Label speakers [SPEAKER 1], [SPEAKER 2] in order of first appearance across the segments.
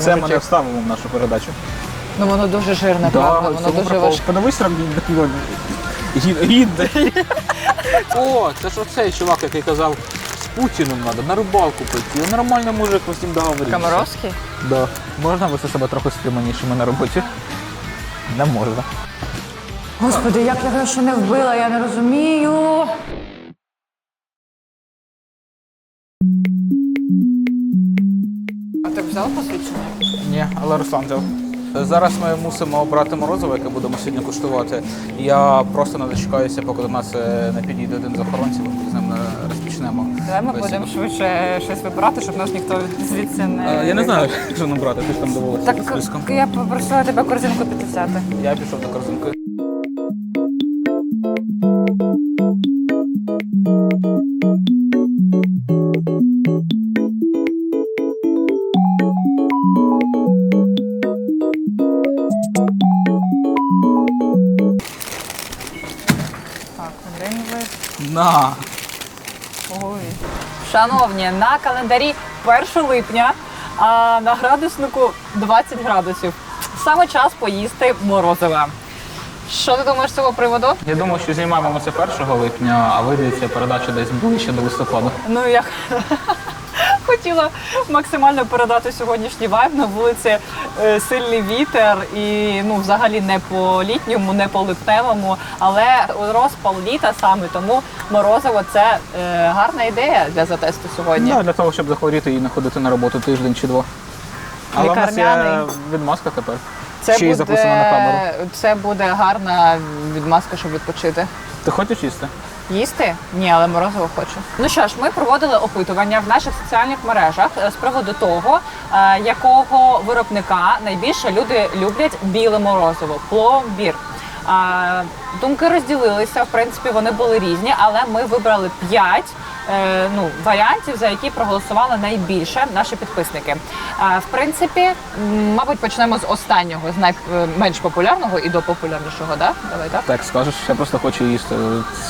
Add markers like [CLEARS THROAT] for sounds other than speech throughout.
[SPEAKER 1] Це ми не вставимо в нашу передачу.
[SPEAKER 2] Ну воно дуже жирне, правда, воно дуже
[SPEAKER 1] прикол.
[SPEAKER 2] важке.
[SPEAKER 1] Подивись рок гід. [LAUGHS] О, це ж оцей чувак, який казав, з Путіним треба на рибалку пойти. Нормальний мужик, ним договоримося.
[SPEAKER 2] Комаровський?
[SPEAKER 1] Да. Можна вести себе трохи стриманішими на роботі? Не можна.
[SPEAKER 2] Господи, як я його ще не вбила, я не розумію. А ти взяв посвідчення?
[SPEAKER 1] Ні, але Руслан взяв. Зараз ми мусимо обрати морозиво, яке будемо сьогодні куштувати. Я просто не дочекаюся, поки до нас е, не підійде один з охоронців, і з ним е, розпочнемо.
[SPEAKER 2] Давай ми будемо швидше щось вибирати, щоб нас ніхто звідси не.
[SPEAKER 1] Е, Я не знаю, що нам брати, ти ж там дивилася
[SPEAKER 2] Так я попросила тебе корзинку підвзяти.
[SPEAKER 1] Я пішов до корзинки. На.
[SPEAKER 2] Ой. Шановні, на календарі 1 липня, а на градуснику 20 градусів. Саме час поїсти морозива. Що ти думаєш з цього приводу?
[SPEAKER 1] Я думаю, що знімаємо це 1 липня, а вийдеться передача десь ближче до листопаду.
[SPEAKER 2] Ну я хотіла максимально передати сьогоднішній вайб на вулиці е, сильний вітер і ну взагалі не по літньому, не по липневому, але розпал літа саме тому морозиво це е, гарна ідея для затесту сьогодні.
[SPEAKER 1] Да, для того, щоб захворіти і не ходити на роботу тиждень чи два. Але в нас є
[SPEAKER 2] Лікарняний.
[SPEAKER 1] відмазка тепер.
[SPEAKER 2] Це
[SPEAKER 1] Ще й записано на камеру.
[SPEAKER 2] це буде гарна відмазка, щоб відпочити.
[SPEAKER 1] Ти хочеш їсти?
[SPEAKER 2] Їсти? Ні, але морозиво хочу. Ну що ж, ми проводили опитування в наших соціальних мережах е, з приводу того, е, якого виробника найбільше люди люблять біле морозиво пломбір. Думки розділилися. В принципі, вони були різні, але ми вибрали п'ять е, ну, варіантів, за які проголосували найбільше наші підписники. А, в принципі, мабуть, почнемо з останнього, з найменш популярного і до популярнішого. Да? Давай так.
[SPEAKER 1] Так, скажеш, я просто хочу їсти.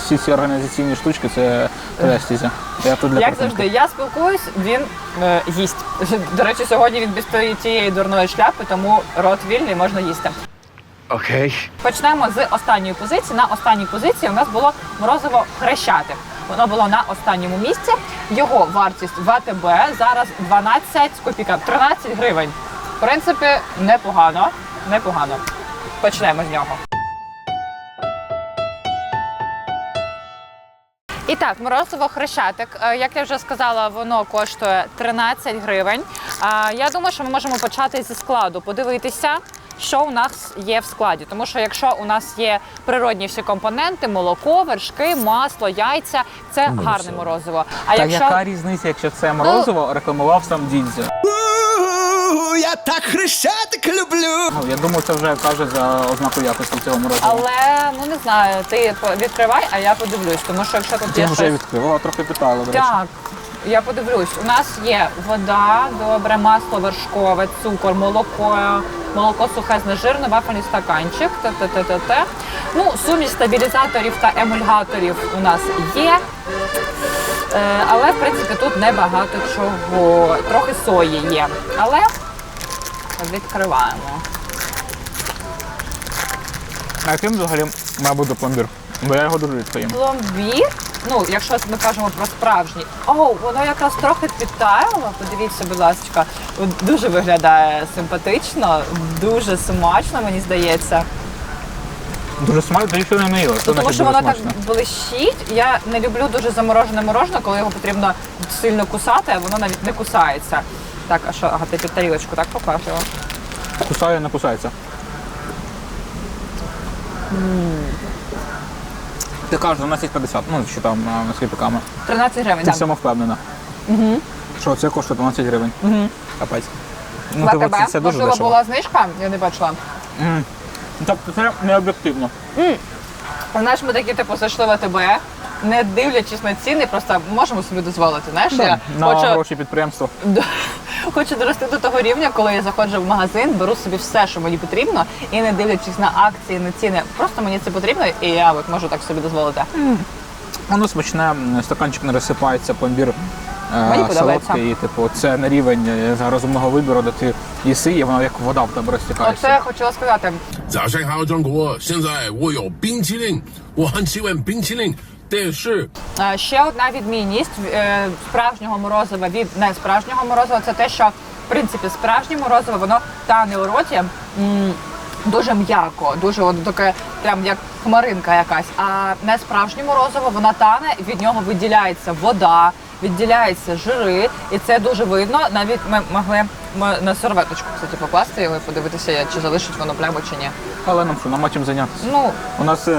[SPEAKER 1] Всі ці організаційні штучки це престізя. Я тут для
[SPEAKER 2] Як
[SPEAKER 1] картинки.
[SPEAKER 2] завжди, я спілкуюсь, він е, їсть. [LAUGHS] До речі, сьогодні він без тієї дурної шляпи, тому рот вільний, можна їсти.
[SPEAKER 3] Окей.
[SPEAKER 2] Почнемо з останньої позиції. На останній позиції у нас було морозиво хрещатик. Воно було на останньому місці. Його вартість в АТБ зараз 12 з копійка, 13 гривень. В принципі, непогано. Непогано. Почнемо з нього. І так, морозиво хрещатик. Е, Як я вже сказала, воно коштує 13 гривень. Я думаю, що ми можемо почати зі складу, подивитися, що у нас є в складі. Тому що якщо у нас є природні всі компоненти, молоко, вершки, масло, яйця, це гарне морозиво. А
[SPEAKER 1] Та
[SPEAKER 2] якщо
[SPEAKER 1] яка різниця, якщо це морозиво рекламував сам Дідзьо?
[SPEAKER 3] У, Я так хрещатик люблю.
[SPEAKER 1] Ну, я думаю, це вже каже за ознаку якості цього морозива.
[SPEAKER 2] але ну не знаю, ти відкривай, а я подивлюсь. Тому що якщо тут
[SPEAKER 1] Я
[SPEAKER 2] є
[SPEAKER 1] вже
[SPEAKER 2] щось...
[SPEAKER 1] відкрив, О, трохи речі.
[SPEAKER 2] Так, я подивлюсь. У нас є вода, добре, масло вершкове, цукор, молоко, молоко сухе знежирне, вафельний стаканчик, т-т-т-т-т. Ну, суміш стабілізаторів та емульгаторів у нас є. Е, але, в принципі, тут небагато чого. Трохи сої є. Але відкриваємо.
[SPEAKER 1] А яким взагалі має бути пломбір? Бо я його дуже рідко.
[SPEAKER 2] Пломбір, ну, якщо ми кажемо про справжній, о, воно якраз трохи підтаяло. Подивіться, будь ласка, дуже виглядає симпатично, дуже смачно, мені здається.
[SPEAKER 1] Дуже смачно, ти нічого не їла.
[SPEAKER 2] Ну, тому що воно так блищить. Я не люблю дуже заморожене морожене, коли його потрібно сильно кусати, а воно навіть не кусається. Так, а що, ага, ти під тарілочку так покажемо?
[SPEAKER 1] Кусає, не кусається. Ти кажеш 12,50, ну, що там з копійками.
[SPEAKER 2] 13 гривень.
[SPEAKER 1] Ти
[SPEAKER 2] так.
[SPEAKER 1] в впевнена. Угу. Що, це коштує 12 гривень? Угу. Капець. Ну,
[SPEAKER 2] В АТБ,
[SPEAKER 1] це дуже
[SPEAKER 2] можливо,
[SPEAKER 1] дешево.
[SPEAKER 2] була знижка, я не бачила.
[SPEAKER 1] М. Тобто це не об'єктивно.
[SPEAKER 2] Знаєш, ми такі типу зайшли в АТБ, не дивлячись на ціни, просто можемо собі дозволити. Знаєш, я
[SPEAKER 1] На
[SPEAKER 2] хочу,
[SPEAKER 1] гроші підприємства.
[SPEAKER 2] д- хочу дорости до того рівня, коли я заходжу в магазин, беру собі все, що мені потрібно, і не дивлячись на акції, на ціни. Просто мені це потрібно, і я от можу так собі дозволити.
[SPEAKER 1] Воно смачне, м, стаканчик не розсипається, пломбір е,
[SPEAKER 2] Мені подобається.
[SPEAKER 1] солодке, і типу це на рівень е, розумного вибору, де ти їси, і воно як вода в тебе розтікається.
[SPEAKER 2] Оце я хотіла сказати.
[SPEAKER 4] 早上好，中国！现在我有冰淇淋，我很喜欢冰淇淋， 但是
[SPEAKER 2] Е, Ще одна відмінність е, справжнього морозива від несправжнього морозива це те, що в принципі справжнє морозиво воно тане у роті. Дуже м'яко, дуже от таке, прям як хмаринка якась. А несправжнє морозиво вона тане, і від нього виділяється вода, відділяються жири, і це дуже видно. Навіть ми могли на серветочку кстати, покласти його і подивитися, чи залишить воно пляму чи ні.
[SPEAKER 1] Але нам що, нема чим зайнятися.
[SPEAKER 2] Ну
[SPEAKER 1] У нас е,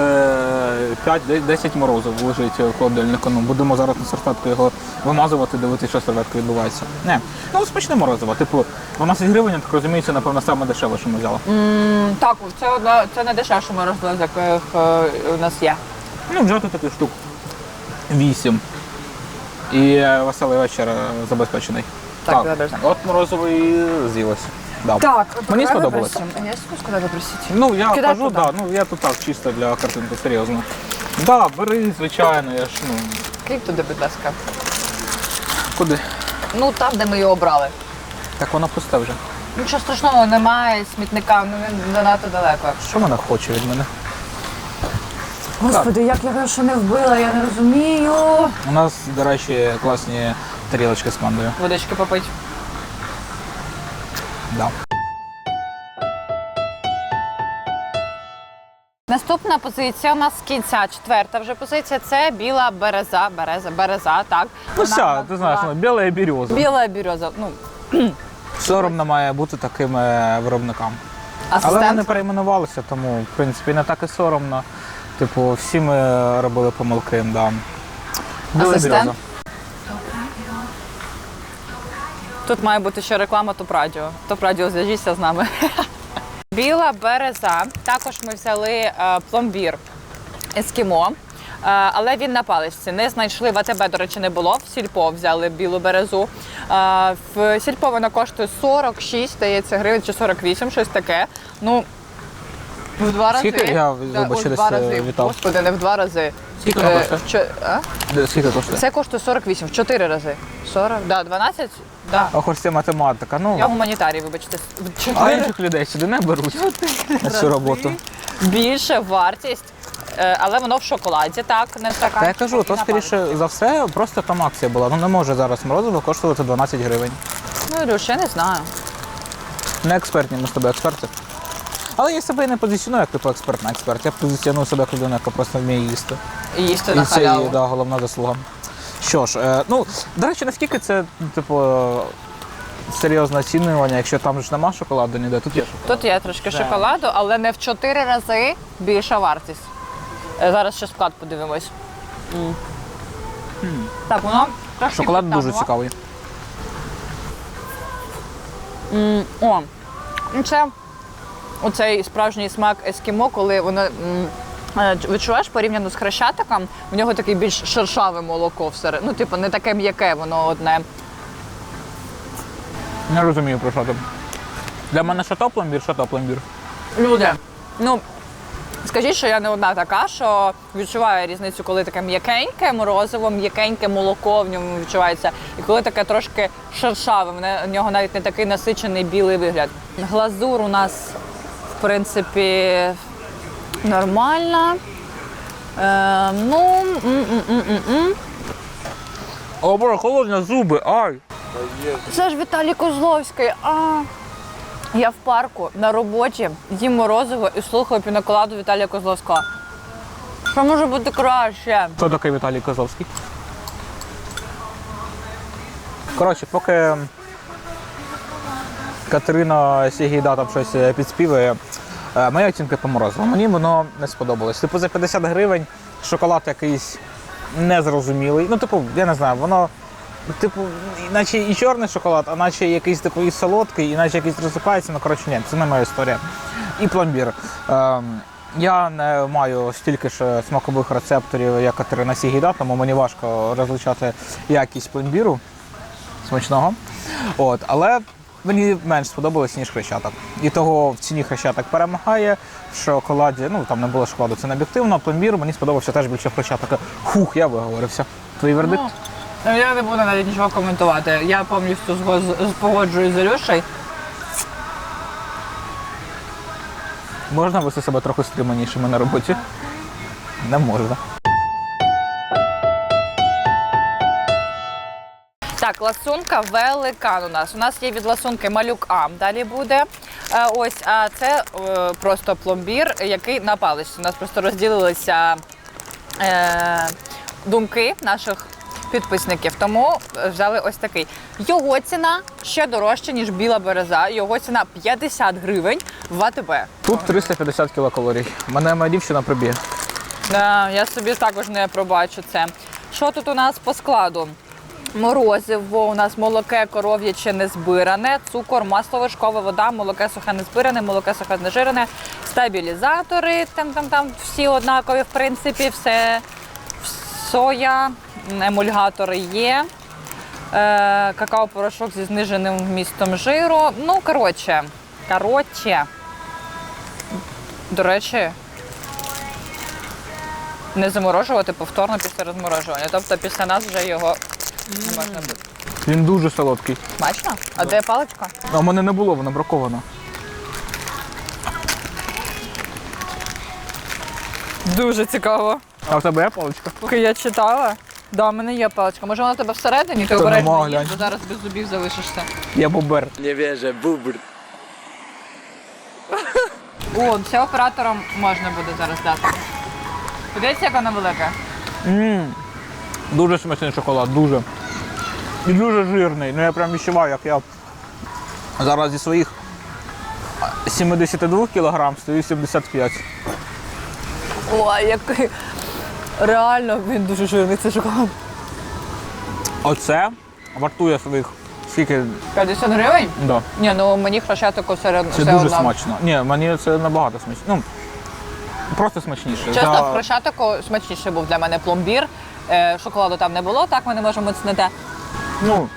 [SPEAKER 1] 5-10 морозів лежить в холодильнику. Ну, будемо зараз на серветку його вимазувати, дивитися, що з серветкою відбувається. Не, ну смачне морозиво. Типу, 12 гривень, так розумію, це напевно саме дешеве, що ми взяли.
[SPEAKER 2] м, так, це одна це не дешевше морозиво, з яких е, у нас є.
[SPEAKER 1] Ну, взяти таких штук 8. І е, веселий вечір е, забезпечений.
[SPEAKER 2] Так, добре.
[SPEAKER 1] от морозиво і з'їлося. Да.
[SPEAKER 2] Так,
[SPEAKER 1] Мені сподобалось.
[SPEAKER 2] Я скажу сказати простіть.
[SPEAKER 1] Ну, я
[SPEAKER 2] Кидай
[SPEAKER 1] кажу,
[SPEAKER 2] туди.
[SPEAKER 1] да, ну я тут так, чисто для картинки, серйозно. Да, бери, звичайно, я ж ну.
[SPEAKER 2] Кліп туди, будь ласка.
[SPEAKER 1] Куди?
[SPEAKER 2] Ну там, де ми його обрали.
[SPEAKER 1] Так воно пусте вже.
[SPEAKER 2] Нічого страшного, немає смітника, ну він занадто далеко.
[SPEAKER 1] Що вона хоче від мене?
[SPEAKER 2] Господи, як я ще не вбила, я не розумію.
[SPEAKER 1] У нас, до речі, класні тарілочки з мандою.
[SPEAKER 2] Водички попить.
[SPEAKER 1] Да.
[SPEAKER 2] Наступна позиція у нас з кінця, четверта вже позиція це біла береза, береза, береза, так.
[SPEAKER 1] Ну
[SPEAKER 2] Вона
[SPEAKER 1] вся, ти знаєш, ну, біла береза.
[SPEAKER 2] Біла береза, ну,
[SPEAKER 1] Соромно має бути таким е, виробникам. Але вони перейменувалися, тому в принципі не так і соромно. Типу, всі ми робили помилки, да.
[SPEAKER 2] Асистент? Тут має бути ще реклама Топ-Радіо. Топ-Радіо, зв'яжіться з нами. [LAUGHS] Біла береза. Також ми взяли е, пломбір ескімо. Е, але він на паличці. Не знайшли в АТБ, до речі, не було. В сільпо взяли білу березу. Е, в сільпо вона коштує 46, здається, гривень чи 48, щось таке. Ну, в два рази.
[SPEAKER 1] Скільки? Я,
[SPEAKER 2] Да, в два
[SPEAKER 1] е,
[SPEAKER 2] рази.
[SPEAKER 1] вітав.
[SPEAKER 2] Господи, не в два рази.
[SPEAKER 1] Скільки
[SPEAKER 2] Е,
[SPEAKER 1] коштує?
[SPEAKER 2] чо- а?
[SPEAKER 1] Де- Скільки коштує?
[SPEAKER 2] Це коштує 48, в 4 рази. 40? Да, 12? Да.
[SPEAKER 1] Ох, ось це математика. Ну,
[SPEAKER 2] Я гуманітарій, вибачте. В
[SPEAKER 1] а
[SPEAKER 2] Чотири
[SPEAKER 1] інших людей сюди не беруть на цю роботу.
[SPEAKER 2] більше вартість, е, але воно в шоколаді, так, не така.
[SPEAKER 1] Та я кажу, то скоріше за все, просто там акція була. Ну не може зараз морозиво коштувати 12 гривень.
[SPEAKER 2] Ну, Ілюш, я не знаю.
[SPEAKER 1] Не експертні, ми з тобою експерти. Але я себе не позиціоную як типу експерт на експерт. Я позиціоную себе як людина, яка просто вміє їсти.
[SPEAKER 2] І їсти
[SPEAKER 1] І
[SPEAKER 2] на
[SPEAKER 1] це
[SPEAKER 2] халяву.
[SPEAKER 1] да, головна заслуга. Що ж, е, ну, до речі, наскільки це, типу, серйозне оцінювання, якщо там ж нема шоколаду ніде, тут є шоколад.
[SPEAKER 2] Тут є трошки шоколаду, але не в 4 рази більша вартість. Е, Зараз ще склад подивимось. М. Так, воно трошки
[SPEAKER 1] Шоколад дуже цікавий.
[SPEAKER 2] М, О, ну це оцей справжній смак ескімо, коли воно м, е, відчуваєш порівняно з хрещатиком, в нього таке більш шершаве молоко всередині. Ну, типу, не таке м'яке, воно одне.
[SPEAKER 1] Не розумію, про що ти. Для мене що то пломбір, що то пломбір.
[SPEAKER 2] Люди. Ну, скажіть, що я не одна така, що відчуваю різницю, коли таке м'якеньке морозиво, м'якеньке молоко в ньому відчувається, і коли таке трошки шершаве, в не- в нього навіть не такий насичений білий вигляд. Глазур у нас, принципі, нормальна. Е, ну, м-м-м-м-м.
[SPEAKER 1] О, боже, холодні зуби, ай!
[SPEAKER 2] Це ж Віталій Козловський. А. Я в парку на роботі їм морозиво і слухаю піноколаду Віталія Козловського. Що може бути краще?
[SPEAKER 1] Хто такий Віталій Козовський? Коротше, поки Катерина Сігійда там щось е, підспівує, е, моя оцінка по морозиву. Мені воно не сподобалось. Типу за 50 гривень шоколад якийсь незрозумілий. Ну, типу, я не знаю, воно. Типу, наче і чорний шоколад, а наче якийсь типу і солодкий, і наче якийсь розсипається. Ну, коротше, ні, це не моя історія. І пломбір. Ем, я не маю стільки ж смакових рецепторів, як Катерина Сігіда, тому мені важко розличати якість пломбіру смачного. От, але мені менш сподобалось, ніж хрещаток. І того в ціні хрещаток перемагає. В шоколаді, ну там не було шоколаду, це не об'єктивно. Пломбір мені сподобався теж більше хрещаток. Хух, я виговорився. Твій вердикт?
[SPEAKER 2] Ну, Я не буду навіть нічого коментувати. Я повністю погоджуюсь з Ілюшею.
[SPEAKER 1] Можна вести себе трохи стриманішими на роботі? Не можна.
[SPEAKER 2] Так, ласунка великан у нас. У нас є від ласунки малюк Ам. Далі буде. Е, ось, а це е, просто пломбір, який на паличці. У нас просто розділилися е, думки наших підписників. Тому взяли ось такий. Його ціна ще дорожча, ніж біла береза. Його ціна 50 гривень в АТБ.
[SPEAKER 1] Тут 350 кілокалорій. Мене моя дівчина приб'є.
[SPEAKER 2] Да, я собі також не пробачу це. Що тут у нас по складу? Морозиво, у нас молоке коров'яче не збиране, цукор, масло вершкове, вода, молоке сухе не збиране, молоке сухе не жирене, стабілізатори, там, там, там всі однакові, в принципі, все. Соя, емульгатори є. Е, какао-порошок зі зниженим вмістом жиру. Ну, коротше, коротше. До речі, не заморожувати повторно після розморожування. Тобто після нас вже його не можна буде.
[SPEAKER 1] Він дуже солодкий.
[SPEAKER 2] Смачно? А де паличка?
[SPEAKER 1] А в мене не було, воно браковано.
[SPEAKER 2] Дуже цікаво.
[SPEAKER 1] А в тебе є паличка?
[SPEAKER 2] Поки я читала. Да, в мене є паличка. Може вона в тебе всередині? Ти
[SPEAKER 1] Та
[SPEAKER 2] обережно
[SPEAKER 1] нема,
[SPEAKER 2] їж,
[SPEAKER 1] глянь.
[SPEAKER 2] бо зараз без зубів залишишся.
[SPEAKER 1] Я бобер.
[SPEAKER 3] Невежа бубр. [LAUGHS]
[SPEAKER 2] О, це операторам можна буде зараз дати. Подивіться, яка вона велика.
[SPEAKER 1] М, Дуже смачний шоколад, дуже. І дуже жирний. Ну я прям відчуваю, як я зараз зі своїх 72 кг стою 75.
[SPEAKER 2] Ой, який. Реально він дуже жирний, цей шоколад.
[SPEAKER 1] Оце вартує своїх скільки.
[SPEAKER 2] 50 гривень?
[SPEAKER 1] Да.
[SPEAKER 2] Ні, ну мені хрещатику серед
[SPEAKER 1] Це
[SPEAKER 2] все
[SPEAKER 1] дуже
[SPEAKER 2] одно.
[SPEAKER 1] смачно. Ні, мені це набагато смачніше. Ну, просто смачніше.
[SPEAKER 2] Чесно,
[SPEAKER 1] За-
[SPEAKER 2] в хрещатику смачніше був для мене пломбір. Е, шоколаду там не було, так ми не можемо оцінити.
[SPEAKER 1] Ну,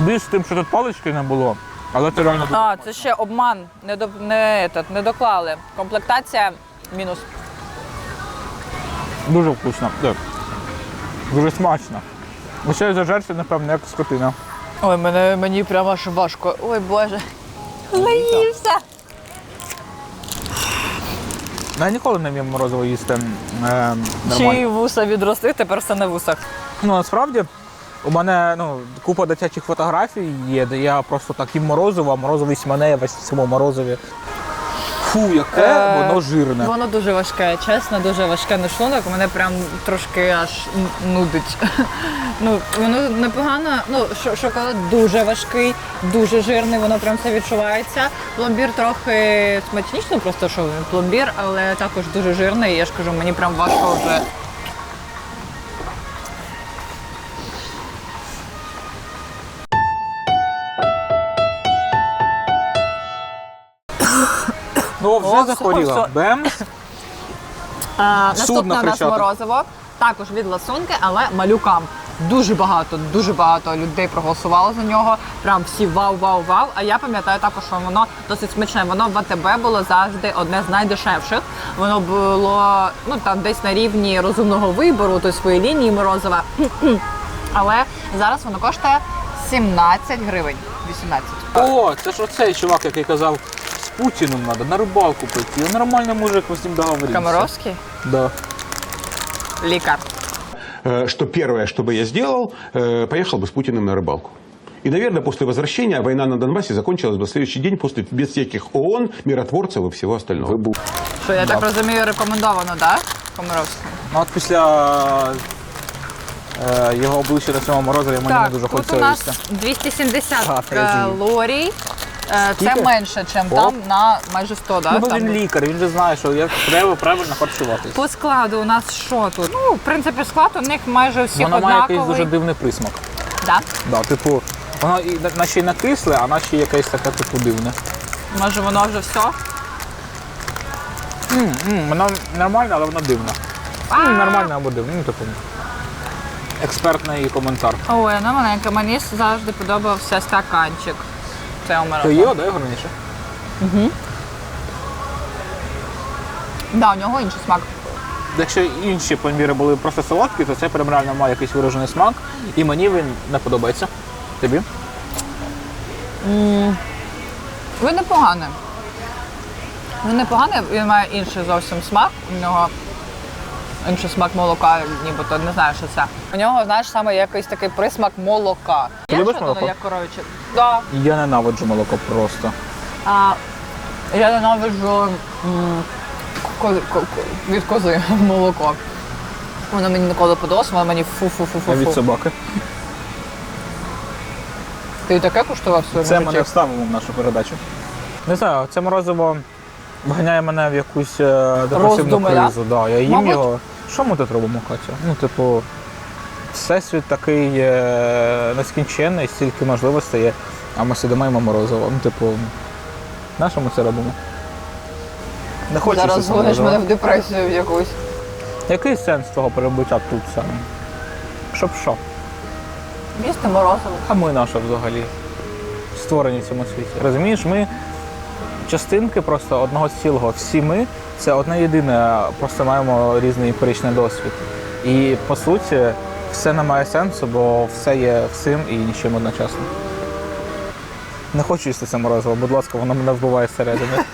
[SPEAKER 1] більш тим, що тут палички не було, але це реально дуже.
[SPEAKER 2] А, це ще обман. Не, до, не, етат, не доклали. Комплектація мінус.
[SPEAKER 1] Дуже вкусно. Так. Дуже смачно. Усе зажерся, напевно, як скотина.
[SPEAKER 2] Ой, мене, мені прямо аж важко. Ой, Боже. Наївся.
[SPEAKER 1] Ну, Я ніколи не вмів морозиво їсти е,
[SPEAKER 2] Чи вуса відросли, тепер все на вусах.
[SPEAKER 1] Ну, насправді, у мене ну, купа дитячих фотографій є, де я просто так їм морозиво, а морозиво мене весь в цьому морозиві. Фу, яке
[SPEAKER 2] Е,
[SPEAKER 1] воно жирне.
[SPEAKER 2] Воно дуже важке, чесно, дуже важке на шлунок. Мене прям трошки аж нудить. [LAUGHS] Ну, воно непогано. Ну, шо- шоколад дуже важкий, дуже жирний, воно прям все відчувається. Пломбір трохи смачніший, ну просто що пломбір, але також дуже жирний. Я ж кажу, мені прям важко вже.
[SPEAKER 1] Ну, вже
[SPEAKER 2] О,
[SPEAKER 1] захворіла.
[SPEAKER 2] все.
[SPEAKER 1] Бемс. [LAUGHS]
[SPEAKER 2] А, наступне у нас морозиво. Також від ласунки, але малюкам. Дуже багато, дуже багато людей проголосувало за нього. Прям всі вау, вау, вау. А я пам'ятаю також, що воно досить смачне. Воно в АТБ було завжди одне з найдешевших. Воно було ну там десь на рівні розумного вибору, той своєї лінії морозива. [CLEARS THROAT] Але зараз воно коштує 17 гривень. 18.
[SPEAKER 1] О, це ж оцей чувак, який казав, з Путіним треба на рибалку пойти. Я нормальний мужик, ви з ним договорився.
[SPEAKER 2] Камаровський
[SPEAKER 1] Да.
[SPEAKER 2] лікар.
[SPEAKER 5] Э, что первое, что бы я сделал, э, поехал бы с Путиным на рыбалку. И, наверное, после возвращения война на Донбассе закончилась бы на следующий день после без всяких ООН, миротворцев и всего остального.
[SPEAKER 2] Що я так розумію, рекомендовано, так? Комаровський.
[SPEAKER 1] Ну от після е, його обличчя на цьому морозиві мені не дуже
[SPEAKER 2] тут
[SPEAKER 1] хочеться
[SPEAKER 2] у нас
[SPEAKER 1] їсти.
[SPEAKER 2] 270
[SPEAKER 1] А, Фрезі. [LAUGHS]
[SPEAKER 2] калорій. Е, Це менше, ніж там на майже 100, да?
[SPEAKER 1] Ну, бо
[SPEAKER 2] там.
[SPEAKER 1] він лікар, він же знає, що як треба правильно харчуватись.
[SPEAKER 2] По складу у нас що тут? Ну, в принципі, склад у них майже всіх
[SPEAKER 1] Воно має
[SPEAKER 2] однаковий.
[SPEAKER 1] якийсь дуже дивний присмак.
[SPEAKER 2] Да?
[SPEAKER 1] Да, типу, воно і на- наче й накисле, а наче якесь таке типу дивне.
[SPEAKER 2] Може воно вже все?
[SPEAKER 1] М, воно нормальне, але воно дивне. М, Нормальне або дивне. Ну, типу, експертний коментар.
[SPEAKER 2] Ой, ну маленька, мені завжди подобався стаканчик. Це у мене.
[SPEAKER 1] То є, дай гарніше.
[SPEAKER 2] Да, у нього інший смак.
[SPEAKER 1] якщо інші пломбіри були просто солодкі, то це прям реально має якийсь виражений смак. І мені він не подобається. Тобі?
[SPEAKER 2] Він непоганий. Він непоганий, він має інший зовсім смак. У нього інший смак молока, нібито не знаю, що це. У нього, знаєш, саме якийсь такий присмак молока.
[SPEAKER 1] Ти любиш молоко?
[SPEAKER 2] Як коров'яче? Да.
[SPEAKER 1] Я ненавиджу молоко просто.
[SPEAKER 2] А, я ненавиджу м, ко- ко- ко- від кози [LAUGHS] молоко. Воно мені ніколи подобалось, воно мені
[SPEAKER 1] А від собаки.
[SPEAKER 2] Ти таке куштував в своєму
[SPEAKER 1] Це
[SPEAKER 2] житті?
[SPEAKER 1] мене вставимо в нашу передачу. Не знаю, це морозиво вганяє мене в якусь е, депресивну
[SPEAKER 2] Роздуми, да?
[SPEAKER 1] кризу. Да? Я їм
[SPEAKER 2] Мабуть.
[SPEAKER 1] його. Що ми тут робимо, Катя? Ну, типу, всесвіт такий е, нескінченний, стільки можливостей є, а ми сидимо і морозиво. Ну, типу, на що ми це робимо? Не хочеться
[SPEAKER 2] Зараз згониш мене в депресію в якусь.
[SPEAKER 1] Який сенс того перебуття тут саме? Щоб що?
[SPEAKER 2] Їсти морозиво.
[SPEAKER 1] А ми наша взагалі створені в цьому світі. Розумієш, ми частинки просто одного цілого. Всі ми це одне єдине, просто маємо різний емпіричний досвід. І по суті, все не має сенсу, бо все є всім і нічим одночасно. Не хочу їсти це морозиво, будь ласка, воно мене вбиває зсередини. [LAUGHS]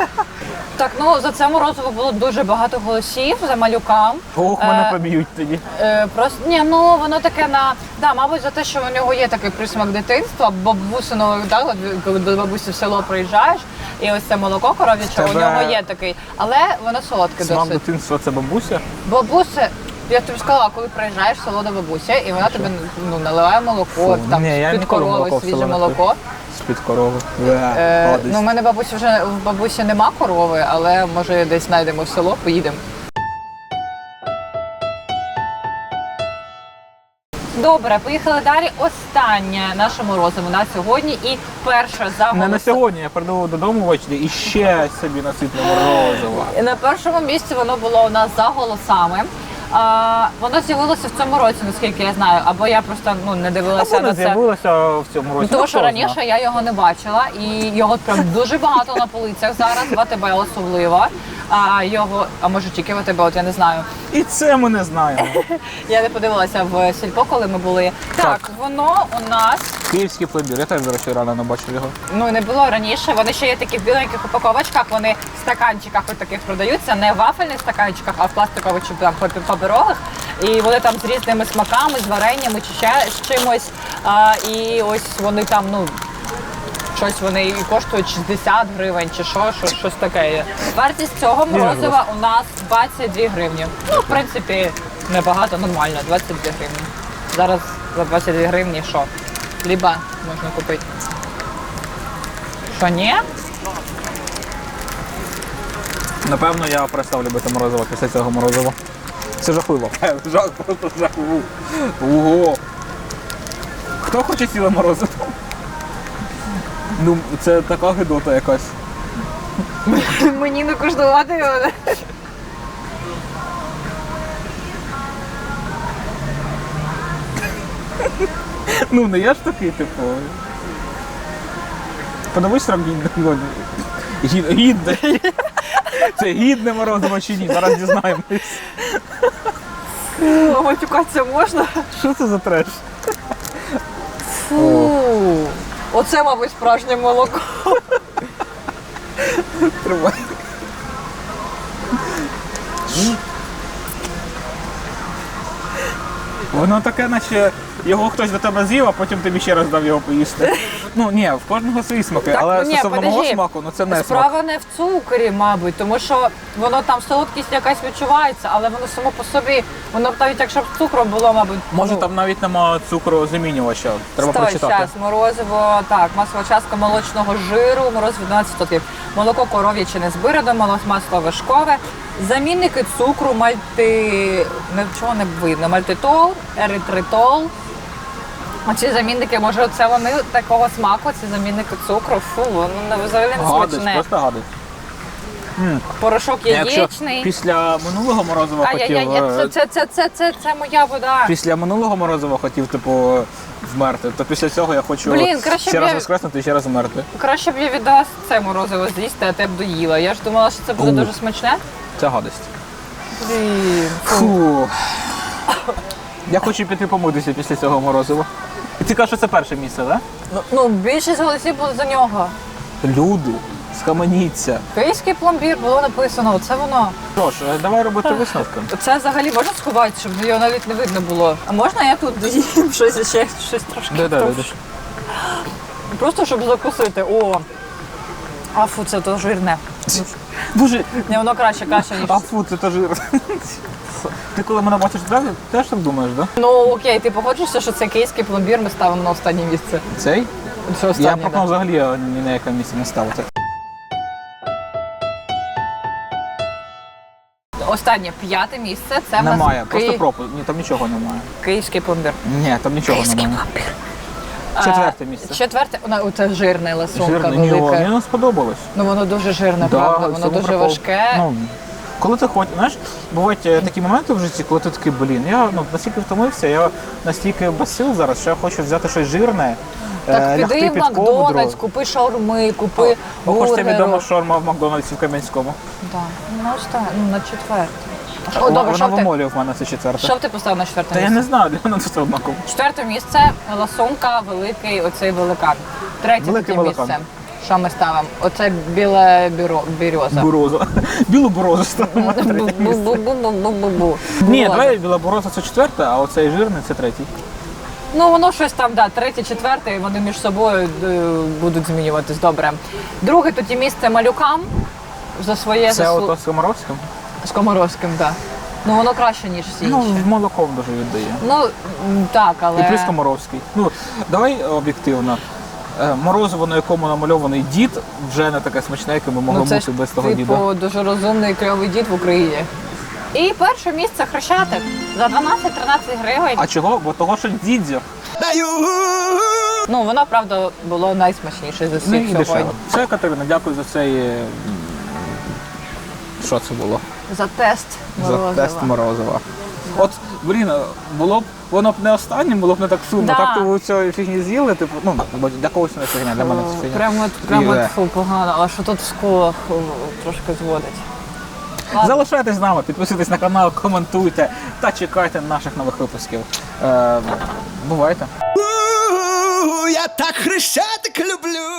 [SPEAKER 2] Так, ну за це морозиво було дуже багато голосів за малюкам.
[SPEAKER 1] Ох,
[SPEAKER 2] Е,
[SPEAKER 1] мене поб'ють тоді.
[SPEAKER 2] Е, просто ні, ну воно таке на да, мабуть, за те, що у нього є такий присмак дитинства, бабусиного, да, от коли до бабусі в село приїжджаєш, і ось це молоко коров'яче, у
[SPEAKER 1] Тебе-
[SPEAKER 2] нього є такий, але воно солодке
[SPEAKER 1] Смак
[SPEAKER 2] досить.
[SPEAKER 1] дитинства це бабуся.
[SPEAKER 2] Бабуся, я тобі сказала, коли приїжджаєш в село до бабусі, і вона тобі ну, наливає молоко,
[SPEAKER 1] Фу,
[SPEAKER 2] там
[SPEAKER 1] ні, я
[SPEAKER 2] з-під
[SPEAKER 1] ніколи
[SPEAKER 2] корови,
[SPEAKER 1] молоко в
[SPEAKER 2] свіже молоко.
[SPEAKER 1] З-під корови.
[SPEAKER 2] Е, ну, у мене бабусі вже в бабусі нема корови, але може десь знайдемо в село, поїдемо. Добре, поїхали далі. Останнє наше морозиво на сьогодні і перше за
[SPEAKER 1] Не на сьогодні, я прийду додому ввечері і ще собі насипну морозиво.
[SPEAKER 2] І На першому місці воно було у нас за голосами. А, воно з'явилося в цьому році, наскільки я знаю, або я просто ну не дивилася
[SPEAKER 1] Або
[SPEAKER 2] на це.
[SPEAKER 1] з'явилося в цьому році.
[SPEAKER 2] Ну, Тому
[SPEAKER 1] Ну,
[SPEAKER 2] що
[SPEAKER 1] хто
[SPEAKER 2] раніше я його не бачила, і його прям дуже багато на полицях зараз, в АТБ особливо. А його, а може тільки в АТБ, от я не знаю.
[SPEAKER 1] І це ми не знаємо. [LAUGHS]
[SPEAKER 2] Я не подивилася в сільпо, коли ми були. Так, воно у нас
[SPEAKER 1] Київський пломбір. Я теж, до речі, рано не бачив його.
[SPEAKER 2] ну не було раніше. Вони ще є такі в біленьких упаковочках. Вони в стаканчиках от таких продаються, не в вафельних стаканчиках, а в пластикових чи там папі- паперових. І вони там з різними смаками, з вареннями чи ще з чимось. А, і ось вони там, ну. Щось вони і коштують 60 гривень чи що, що щось таке є. Вартість цього морозива у нас 22 гривні. Ну, в принципі, небагато, нормально, 22 гривні. Зараз за 22 гривні що? Хліба можна купити. Що ні?
[SPEAKER 1] Напевно, я перестав любити морозиво після цього морозива. Це жахливо. [LAUGHS] Жах, просто жахливо. Ого. Хто хоче ціле морозиво? Ну, це така гидота якась. [LAUGHS]
[SPEAKER 2] Мені не куштувати його.
[SPEAKER 1] Ну, не я ж такий, типу. Подивись срок гідне. Гід- Гідне. Це гідне морозиво чи ні? Зараз дізнаємось.
[SPEAKER 2] Матюкатися можна?
[SPEAKER 1] Що це за треш?
[SPEAKER 2] Фу. Оце, мабуть, справжнє молоко.
[SPEAKER 1] Тримай. Воно таке, наче його хтось до тебе з'їв, а потім тобі ще раз дав його поїсти. [LAUGHS] Ну ні, в кожного свої смаки, але
[SPEAKER 2] ні,
[SPEAKER 1] стосовно мого
[SPEAKER 2] подожди.
[SPEAKER 1] смаку, ну це не смак.
[SPEAKER 2] Справа не в цукрі, мабуть, тому що воно там солодкість якась відчувається, але воно само по собі, воно б навіть якщо б з цукром було, мабуть.
[SPEAKER 1] Може
[SPEAKER 2] ну,
[SPEAKER 1] там навіть немає цукру замінювача. Треба
[SPEAKER 2] Стой,
[SPEAKER 1] прочитати.
[SPEAKER 2] щас, морозиво, так, масова частка молочного жиру, морозиво 12%. Молоко коров'яче не молоко масло вишкове, замінники цукру, мальти... Нічого не видно, мальтитол, еритритол. Оці замінники, може, це вони такого смаку, ці замінники цукру, фу, воно не взагалі не
[SPEAKER 1] Гадить, просто гадить.
[SPEAKER 2] Порошок
[SPEAKER 1] Якщо
[SPEAKER 2] яєчний.
[SPEAKER 1] після минулого морозива хотів.
[SPEAKER 2] Ай-яй-яй,
[SPEAKER 1] е,
[SPEAKER 2] це, це, це, це, це, це моя вода.
[SPEAKER 1] Після минулого морозива хотів, типу, вмерти, то після цього я хочу
[SPEAKER 2] Блін, краще
[SPEAKER 1] ще
[SPEAKER 2] б
[SPEAKER 1] раз
[SPEAKER 2] я-
[SPEAKER 1] воскреснути і ще раз вмерти.
[SPEAKER 2] Краще б я віддала це морозиво з'їсти, а те б доїла. Я ж думала, що це буде
[SPEAKER 1] У.
[SPEAKER 2] дуже смачне.
[SPEAKER 1] Це гадость.
[SPEAKER 2] Блін.
[SPEAKER 1] Фу. Я хочу піти помитися після цього морозива. І ти кажеш, що це перше місце, так?
[SPEAKER 2] Ну, ну, більшість голосів було за нього.
[SPEAKER 1] Люди, схаменіться.
[SPEAKER 2] Київський пломбір було написано, оце воно.
[SPEAKER 1] Що ж, е, давай робити висновки.
[SPEAKER 2] Це взагалі можна сховати, щоб його навіть не видно було. А можна я тут з'їм [LAUGHS] щось ще щось трошки?
[SPEAKER 1] Да, да, да, да. [GASPS]
[SPEAKER 2] Просто щоб закусити. О. А фу, це то жирне.
[SPEAKER 1] Дуже.
[SPEAKER 2] Не, воно краще, краще, ніж.
[SPEAKER 1] А фу, це теж. [LAUGHS] Ти коли мене бачиш зразу, теж так думаєш, так?
[SPEAKER 2] Ну окей, ти погоджуєшся, що це київський пломбір ми ставимо на останнє місце.
[SPEAKER 1] Цей?
[SPEAKER 2] Що
[SPEAKER 1] Я
[SPEAKER 2] останнє,
[SPEAKER 1] пропонував взагалі ні на яке місце не ставити.
[SPEAKER 2] Останнє п'яте місце це в нас
[SPEAKER 1] Немає, просто пропуск. Ні, там нічого немає.
[SPEAKER 2] київський пломбір.
[SPEAKER 1] Ні, там нічого немає. Четверте місце.
[SPEAKER 2] Четверте, воно це жирне ласунка
[SPEAKER 1] Жирне. Ні,
[SPEAKER 2] велика.
[SPEAKER 1] мені не сподобалось.
[SPEAKER 2] Ну воно дуже жирне,
[SPEAKER 1] Да,
[SPEAKER 2] правда. Воно дуже
[SPEAKER 1] прикол.
[SPEAKER 2] важке.
[SPEAKER 1] Ну, коли ти хочеш, знаєш, бувають е, такі моменти в житті, коли ти такий, блін, я ну, настільки втомився, я настільки без сил зараз, що я хочу взяти щось жирне. Е,
[SPEAKER 2] так
[SPEAKER 1] лягти
[SPEAKER 2] піди в
[SPEAKER 1] під
[SPEAKER 2] Макдональдс,
[SPEAKER 1] ковдру.
[SPEAKER 2] купи шаурми, купи
[SPEAKER 1] Бо хочеться
[SPEAKER 2] бургеру.
[SPEAKER 1] відомо шорма в Макдональдсі в Кам'янському.
[SPEAKER 2] Да. Ну, ось так, ну, на четверте. О,
[SPEAKER 1] Вона-
[SPEAKER 2] добре,
[SPEAKER 1] Вона
[SPEAKER 2] що
[SPEAKER 1] в
[SPEAKER 2] ти,
[SPEAKER 1] в мене це четверте.
[SPEAKER 2] що б ти поставив на четверте
[SPEAKER 1] Та я
[SPEAKER 2] місце?
[SPEAKER 1] не знаю, для мене це однаково.
[SPEAKER 2] Четверте місце ласунка, великий оцей великан. Третє
[SPEAKER 1] Великий
[SPEAKER 2] таке
[SPEAKER 1] великан.
[SPEAKER 2] місце. Що ми ставимо? Оце біле бюро, біроза.
[SPEAKER 1] Буроза. Білу бурозу ставимо. на третє місце.
[SPEAKER 2] Бу-бу-бу-бу-бу-бу.
[SPEAKER 1] Ні,
[SPEAKER 2] Буроза.
[SPEAKER 1] давай біла буроза це четверте, а оцей жирний це третій.
[SPEAKER 2] Ну воно щось там, да, третє, четверте, і вони між собою е, будуть змінюватись. Добре. Друге тоді місце малюкам за своє
[SPEAKER 1] Це
[SPEAKER 2] заслу...
[SPEAKER 1] ото з Комаровським.
[SPEAKER 2] з Комаровським, так. Да. Ну воно краще, ніж всі
[SPEAKER 1] Ну,
[SPEAKER 2] інші.
[SPEAKER 1] з молоком дуже віддає.
[SPEAKER 2] Ну м, так, але.
[SPEAKER 1] І плюс Комаровський. Ну, давай об'єктивно. Е, Морозиво, на якому намальований дід, вже не таке смачне, яке ми могли
[SPEAKER 2] ну, це ж,
[SPEAKER 1] бути без того
[SPEAKER 2] типу,
[SPEAKER 1] діда.
[SPEAKER 2] дуже розумний кльовий дід в Україні. І перше місце Хрещатик за 12-13 гривень.
[SPEAKER 1] А чого? Бо того, що дідзьо.
[SPEAKER 3] Даю.
[SPEAKER 2] Ну воно правда було найсмачніше з усіх
[SPEAKER 1] і дешево.
[SPEAKER 2] сьогодні.
[SPEAKER 1] Все, Катерина, дякую за цей. е, Що це було?
[SPEAKER 2] За тест
[SPEAKER 1] За
[SPEAKER 2] морозива.
[SPEAKER 1] тест морозива. От, блін, було б воно б не останнім, було б не так сумно.
[SPEAKER 2] Да.
[SPEAKER 1] Так то ви цього фігні з'їли, типу, ну, бо для когось не фігня, для мене це фігня.
[SPEAKER 2] Прямо, от- прямо от,
[SPEAKER 1] е,
[SPEAKER 2] фу, погано, а що тут в скулах трошки зводить.
[SPEAKER 1] Залишайтесь з нами, підписуйтесь на канал, коментуйте та чекайте наших нових випусків. Е, бувайте.
[SPEAKER 3] Я так хрещатик люблю.